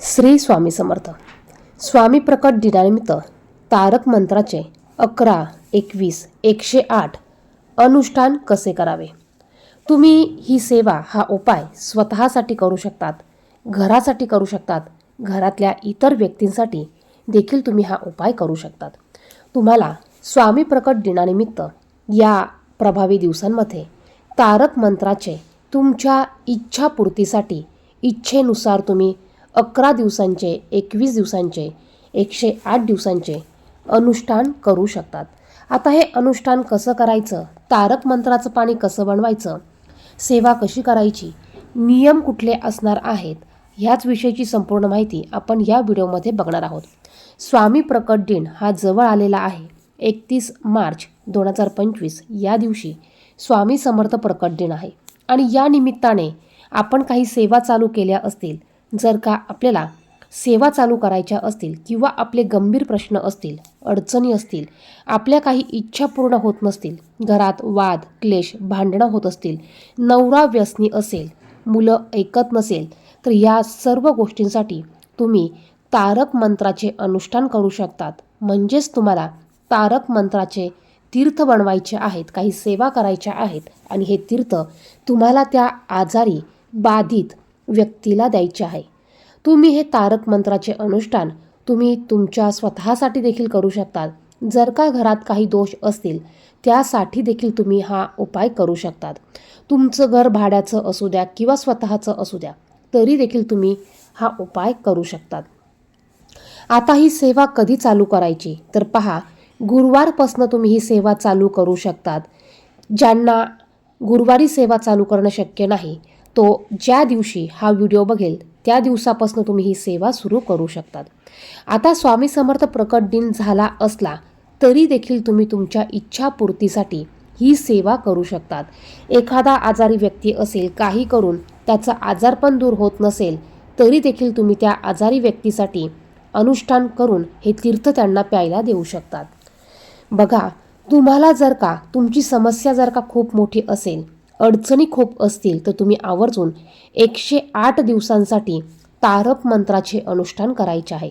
श्री स्वामी समर्थ. स्वामी प्रकट दिनानिमित्त तारक मंत्राचे अकरा एकवीस एकशे आठ अनुष्ठान कसे करावे? तुम्ही ही सेवा हा उपाय स्वतःसाठी करू शकतात घरासाठी करू शकतात घरातल्या इतर व्यक्तींसाठी देखील तुम्ही हा उपाय करू शकतात. तुम्हाला स्वामी प्रकट दिनानिमित्त या प्रभावी दिवसांमध्ये तारक मंत्राचे तुमच्या इच्छापूर्तीसाठी इच्छेनुसार तुम्ही अकरा दिवसांचे एकवीस दिवसांचे एकशे आठ दिवसांचे अनुष्ठान करू शकतात. आता हे अनुष्ठान कसं करायचं? तारक मंत्राचं पाणी कसं बनवायचं? सेवा कशी करायची? नियम कुठले असणार आहेत? ह्याच विषयीची संपूर्ण माहिती आपण या व्हिडिओमध्ये बघणार आहोत. स्वामी प्रकट दिन हा जवळ आलेला आहे. एकतीस मार्च दोन हजार पंचवीस या दिवशी स्वामी समर्थ प्रकट दिन आहे. आणि या निमित्ताने आपण काही सेवा चालू केल्या असतील जर का आपल्याला सेवा चालू करायच्या असतील किंवा आपले गंभीर प्रश्न असतील अडचणी असतील आपल्या काही इच्छा पूर्ण होत नसतील घरात वाद क्लेश भांडणं होत असतील नवरा व्यसनी असेल मुलं ऐकत नसेल तर या सर्व गोष्टींसाठी तुम्ही तारक मंत्राचे अनुष्ठान करू शकतात. म्हणजेच तुम्हाला तारक मंत्राचे तीर्थ बनवायचे आहेत काही सेवा करायच्या आहेत आणि हे तीर्थ तुम्हाला त्या आजारी बाधित व्यक्तीला द्यायचे आहे. तुम्ही हे तारक मंत्राचे अनुष्ठान तुम्ही तुमच्या स्वतःसाठी देखील करू शकतात. जर का घरात काही दोष असतील त्यासाठी देखील तुम्ही हा उपाय करू शकतात. तुमचं घर भाड्याचं असू द्या किंवा स्वतःचं असू द्या तरी देखील तुम्ही हा उपाय करू शकतात. आता ही सेवा कधी चालू करायची? तर पहा गुरुवारपासनं तुम्ही ही सेवा चालू करू शकतात. ज्यांना गुरुवारी सेवा चालू करणं शक्य नाही तो ज्या दिवशी हा व्हिडिओ बघेल त्या दिवसापासून तुम्ही ही सेवा सुरू करू शकतात. आता स्वामी समर्थ प्रकट दिन झाला असला तरी देखील तुम्ही तुमच्या इच्छापूर्तीसाठी ही सेवा करू शकतात. एखादा आजारी व्यक्ती असेल काही करून त्याचा आजारपण दूर होत नसेल तरी देखील तुम्ही त्या आजारी व्यक्तीसाठी अनुष्ठान करून हे तीर्थ त्यांना प्यायला देऊ शकतात. बघा तुम्हाला जर का तुमची समस्या जर का खूप मोठी असेल अडचणी खूप असतील तर तुम्ही आवर्जून एकशे आठ दिवसांसाठी तारक मंत्राचे अनुष्ठान करायचे आहे.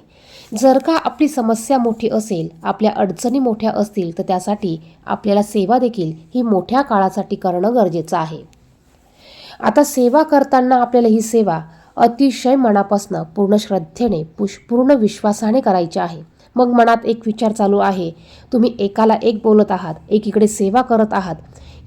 जर का आपली समस्या मोठी असेल आपल्या अडचणी मोठ्या असतील तर त्यासाठी आपल्याला सेवा देखील ही मोठ्या काळासाठी करणं गरजेचं आहे. आता सेवा करताना आपल्याला ही सेवा अतिशय मनापासनं पूर्ण श्रद्धेने पुष पूर्ण विश्वासाने करायची आहे. मग मनात एक विचार चालू आहे. तुम्ही एकाला एक बोलत आहात एकीकडे सेवा करत आहात.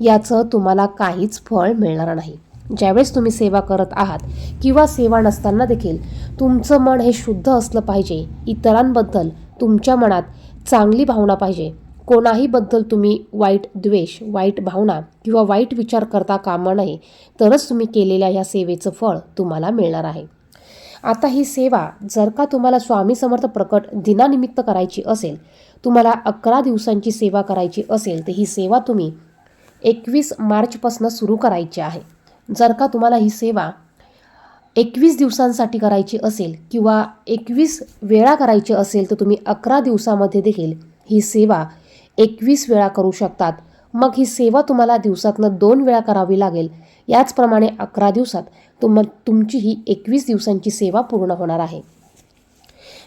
याचं तुम्हाला काहीच फळ मिळणार नाही. ज्यावेळेस तुम्ही सेवा करत आहात किंवा सेवा नसताना देखील तुमचं मन हे शुद्ध असलं पाहिजे. इतरांबद्दल तुमच्या मनात चांगली भावना पाहिजे. कोणाहीबद्दल तुम्ही वाईट द्वेष वाईट भावना किंवा वाईट विचार करता कामा नये तरच तुम्ही केलेल्या ह्या सेवेचं फळ तुम्हाला मिळणार आहे. आता ही सेवा जर का तुम्हाला स्वामी समर्थ प्रकट दिनानिमित्त करायची असेल तुम्हाला अकरा दिवसांची सेवा करायची असेल तर ही सेवा तुम्ही एकवीस मार्चपासून सुरू करायची आहे. जर का तुम्हाला ही सेवा एकवीस दिवसांसाठी करायची असेल किंवा एकवीस वेळा करायची असेल तर तुम्ही अकरा दिवसामध्ये देखील ही सेवा एकवीस वेळा करू शकतात. मग ही सेवा तुम्हाला दिवसातनं दोन वेळा करावी लागेल. याचप्रमाणे अकरा दिवसात तुम तुमची ही एकवीस दिवसांची सेवा पूर्ण होणार आहे.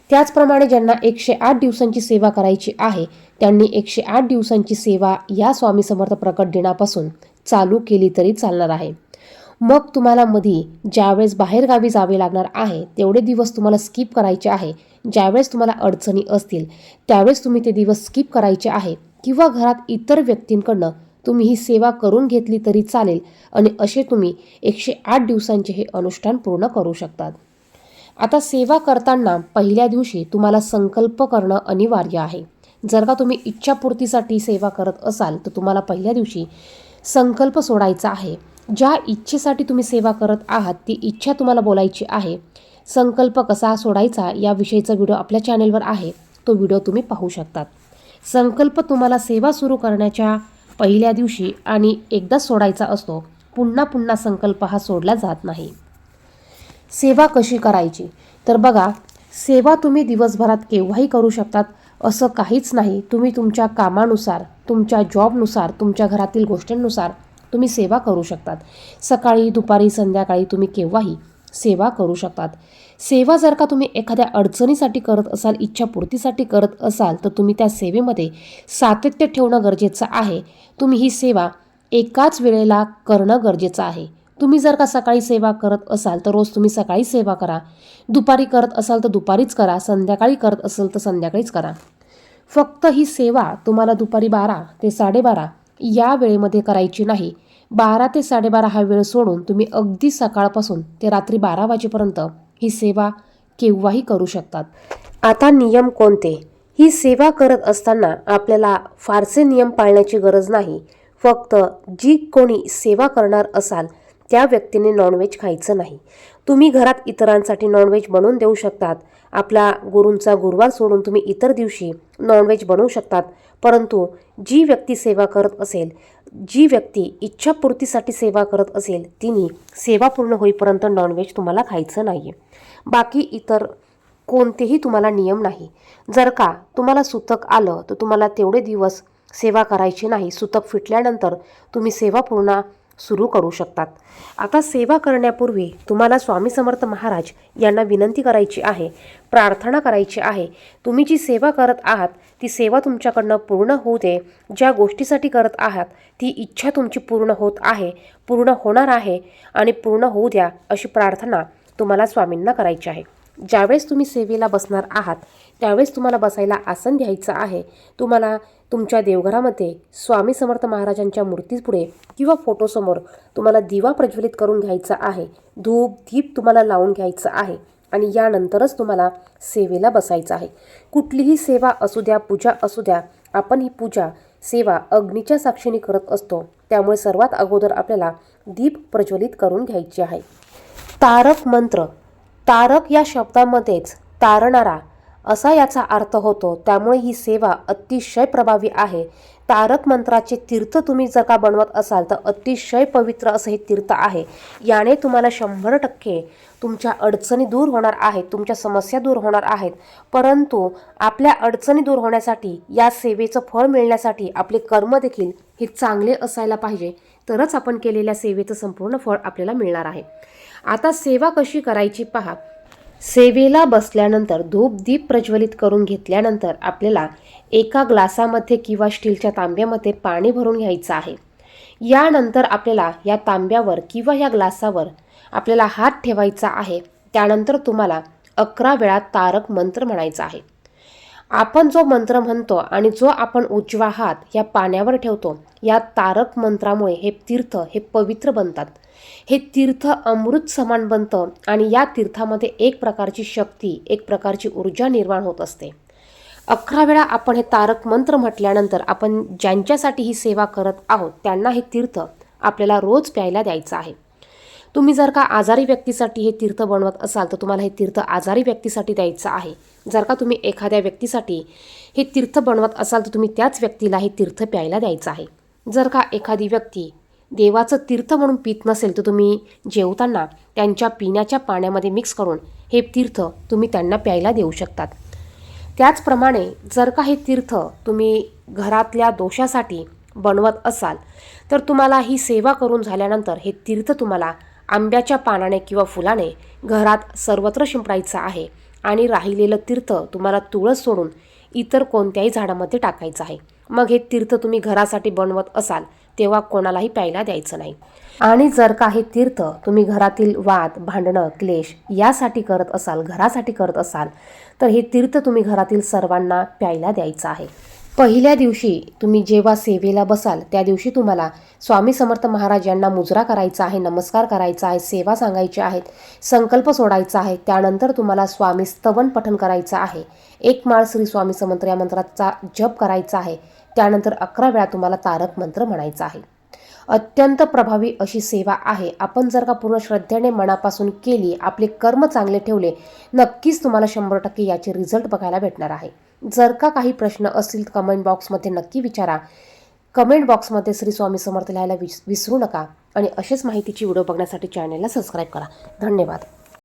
त्याचप्रमाणे ज्यांना एकशे आठ दिवसांची सेवा करायची आहे त्यांनी एकशे आठ दिवसांची सेवा या स्वामी समर्थ प्रकट दिनापासून चालू केली तरी चालणार आहे. मग तुम्हाला मधी ज्यावेळेस बाहेरगावी जावे लागणार आहे तेवढे दिवस तुम्हाला स्किप करायचे आहे. ज्यावेळेस तुम्हाला अडचणी असतील त्यावेळेस तुम्ही ते दिवस स्किप करायचे आहे. किंवा घरात इतर व्यक्तींकडनं तुम्ही ही सेवा करून घेतली तरी चालेल आणि असे तुम्ही एकशे आठ दिवसांचे हे अनुष्ठान पूर्ण करू शकतात. आता सेवा करताना पहिल्या दिवशी तुम्हाला संकल्प करणं अनिवार्य आहे. जर का तुम्ही इच्छापूर्तीसाठी सेवा करत असाल तर तुम्हाला पहिल्या दिवशी संकल्प सोडायचा आहे. ज्या इच्छेसाठी तुम्ही सेवा करत आहात ती इच्छा तुम्हाला बोलायची आहे. संकल्प कसा सोडायचा याविषयीचा व्हिडिओ आपल्या चॅनेलवर आहे. तो व्हिडिओ तुम्ही पाहू शकतात. संकल्प तुम्हाला सेवा सुरू करण्याच्या पहिल्या दिवशी आणि एकदा सोडायचा असतो पुन्हा पुन्हा संकल्प हा सोडला जात नाही. सेवा कशी करायची? तर बघा सेवा तुम्ही दिवसभरात केव्हाही करू शकतात असं काहीच नाही. तुम्ही तुमच्या कामानुसार तुमच्या जॉबनुसार तुमच्या घरातील गोष्टींनुसार तुम्ही सेवा करू शकतात. सकाळी दुपारी संध्याकाळी तुम्ही केव्हाही सेवा करू शकतात. सेवा जर का तुम्ही एखाद्या अडचणीसाठी करत असाल इच्छापूर्तीसाठी करत असाल तर तुम्ही त्या सेवेमध्ये सातत्य ठेवणं गरजेचं आहे. तुम्ही ही सेवा एकाच वेळेला करणं गरजेचं आहे. तुम्ही जर का सकाळी सेवा करत असाल तर रोज तुम्ही सकाळी सेवा करा. दुपारी करत असाल तर दुपारीच करा. संध्याकाळी करत असाल तर संध्याकाळीच करा. फक्त ही सेवा तुम्हाला दुपारी बारा ते साडेबारा या वेळेमध्ये करायची नाही. बारा ते साडेबारा हा वेळ सोडून तुम्ही अगदी सकाळपासून ते रात्री बारा वाजेपर्यंत ही सेवा केव्हाही करू शकतात. आता नियम कोणते? ही सेवा करत असताना आपल्याला फारसे नियम पाळण्याची गरज नाही. फक्त जी कोणी सेवा करणार असाल त्या व्यक्तीने नॉनव्हेज खायचं नाही. तुम्ही घरात इतरांसाठी नॉनव्हेज बनवून देऊ शकतात. आपला गुरूंचा गुरुवार सोडून तुम्ही इतर दिवशी नॉनव्हेज बनवू शकतात. परंतु जी व्यक्ती सेवा करत असेल जी व्यक्ती इच्छापूर्तीसाठी सेवा करत असेल तिने सेवा पूर्ण होईपर्यंत नॉनव्हेज तुम्हाला खायचं नाही बाकी इतर कोणतेही तुम्हाला नियम नाही. जर का तुम्हाला सुतक आलं तर तुम्हाला तेवढे दिवस सेवा करायची नाही. सुतक फिटल्यानंतर तुम्ही सेवा पूर्ण सुरू करू शकतात. आता सेवा करण्यापूर्वी तुम्हाला स्वामी समर्थ महाराज यांना विनंती करायची आहे प्रार्थना करायची आहे. तुम्ही जी सेवा करत आहात ती सेवा तुमच्याकडनं पूर्ण होऊ दे. ज्या गोष्टीसाठी करत आहात ती इच्छा तुमची पूर्ण होत आहे पूर्ण होणार आहे आणि पूर्ण होऊ द्या अशी प्रार्थना तुम्हाला स्वामींना करायची आहे. ज्यावेळेस तुम्ही सेवेला बसणार आहात त्यावेळेस तुम्हाला बसायला आसन घ्यायचं आहे. तुम्हाला तुमच्या देवघरामध्ये स्वामी समर्थ महाराजांच्या मूर्तीपुढे किंवा फोटोसमोर तुम्हाला दिवा प्रज्वलित करून घ्यायचा आहे. धूप दीप तुम्हाला लावून घ्यायचं आहे आणि यानंतरच तुम्हाला सेवेला बसायचं आहे. कुठलीही सेवा असू द्या पूजा असू द्या आपण ही पूजा सेवा अग्नीच्या साक्षीने करत असतो. त्यामुळे सर्वात अगोदर आपल्याला दीप प्रज्वलित करून घ्यायची आहे. तारक मंत्र. तारक या शब्दामध्येच तारणारा असा याचा अर्थ होतो. त्यामुळे ही सेवा अतिशय प्रभावी आहे. तारक मंत्राचे तीर्थ तुम्ही जर का बनवत असाल तर अतिशय पवित्र असं हे तीर्थ आहे. याने तुम्हाला शंभर टक्के तुमच्या अडचणी दूर होणार आहेत तुमच्या समस्या दूर होणार आहेत. परंतु आपल्या अडचणी दूर होण्यासाठी या सेवेचं फळ मिळण्यासाठी आपले कर्म देखील हे चांगले असायला पाहिजे. तरच आपण केलेल्या सेवेचं संपूर्ण फळ आपल्याला मिळणार आहे. आता सेवा कशी करायची पहा. सेवेला बसल्यानंतर धूप दीप प्रज्वलित करून घेतल्यानंतर आपल्याला एका ग्लासामध्ये किंवा स्टीलच्या तांब्यामध्ये पाणी भरून घ्यायचं आहे. यानंतर आपल्याला या तांब्यावर किंवा या ग्लासावर आपल्याला हात ठेवायचा आहे. त्यानंतर तुम्हाला अकरा वेळा तारक मंत्र म्हणायचा आहे. आपण जो मंत्र म्हणतो आणि जो आपण उजवा हात या पाण्यावर ठेवतो या तारक मंत्रामुळे हे तीर्थ हे पवित्र बनतात. हे तीर्थ अमृत समान बनतं आणि या तीर्थामध्ये एक प्रकारची शक्ती एक प्रकारची ऊर्जा निर्माण होत असते. अकरा वेळा आपण हे तारक मंत्र म्हटल्यानंतर आपण ज्यांच्यासाठी ही सेवा करत आहोत त्यांना हे तीर्थ आपल्याला रोज प्यायला द्यायचं आहे. तुम्ही जर का आजारी व्यक्तीसाठी हे तीर्थ बनवत असाल तर तुम्हाला हे तीर्थ आजारी व्यक्तीसाठी द्यायचं आहे. जर का तुम्ही एखाद्या व्यक्तीसाठी हे तीर्थ बनवत असाल तर तुम्ही त्याच व्यक्तीला हे तीर्थ प्यायला द्यायचं आहे. जर का एखादी व्यक्ती देवाचं तीर्थ म्हणून पित नसेल तर तुम्ही जेवताना त्यांच्या पिण्याच्या पाण्यामध्ये मिक्स करून हे तीर्थ तुम्ही त्यांना प्यायला देऊ शकतात. त्याचप्रमाणे जर का हे तीर्थ तुम्ही घरातल्या दोषासाठी बनवत असाल तर तुम्हाला ही सेवा करून झाल्यानंतर हे तीर्थ तुम्हाला आंब्याच्या पानाने किंवा फुलाने घरात सर्वत्र शिंपडायचं आहे. आणि राहिलेलं तीर्थ तुम्हाला तुळस सोडून इतर कोणत्याही झाडामध्ये टाकायचं आहे. मग हे तीर्थ तुम्ही घरासाठी बनवत असाल तेव्हा कोणालाही प्यायला द्यायचं नाही. आणि जर का हे तीर्थ तुम्ही घरातील वाद भांडणं क्लेश यासाठी करत असाल घरासाठी करत असाल तर हे तीर्थ तुम्ही घरातील सर्वांना प्यायला द्यायचं आहे. पहिल्या दिवशी तुम्ही जेव्हा सेवेला बसाल त्या दिवशी तुम्हाला स्वामी समर्थ महाराज यांना मुजरा करायचा आहे नमस्कार करायचा आहे सेवा सांगायची आहेत संकल्प सोडायचा आहे त्यानंतर तुम्हाला स्वामी स्तवन पठन करायचं आहे. एक माळ श्री स्वामी समर्थ या मंत्राचा जप करायचा आहे त्यानंतर अकरा वेळा तुम्हाला तारक मंत्र म्हणायचा आहे. अत्यंत प्रभावी अशी सेवा आहे. आपण जर का पूर्ण श्रद्धेने मनापासून केली आपले कर्म चांगले ठेवले नक्कीच तुम्हाला शंभर टक्के याचे रिझल्ट बघायला भेटणार आहे. जर का काही प्रश्न असतील कमेंट बॉक्समध्ये नक्की विचारा. कमेंट बॉक्समध्ये श्री स्वामी समर्थ लिहायला विस विसरू नका. आणि असेच माहितीची व्हिडिओ बघण्यासाठी चॅनलला सबस्क्राईब करा. धन्यवाद.